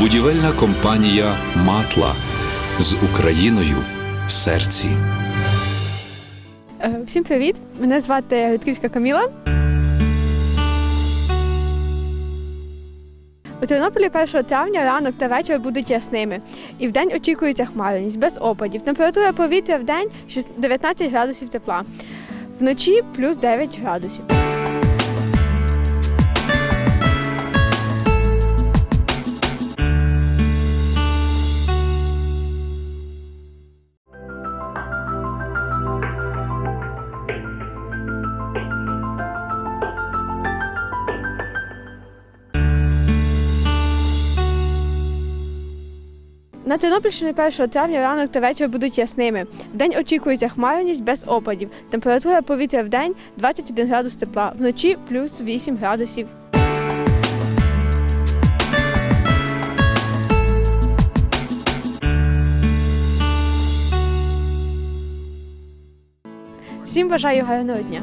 Будівельна компанія Матла з Україною в серці. Е, Всім привіт! Мене звати Гудківська Каміла. У Тернополі 1 травня ранок та вечір будуть ясними, і в день очікується хмарність без опадів. Температура повітря в день 19 градусів тепла, вночі плюс 9 градусів. На Тернопільщині 1 травня ранок та вечір будуть ясними. Вдень очікується хмарність без опадів. Температура повітря в день 21 градус тепла, вночі плюс 8 градусів. Всім бажаю гарного дня!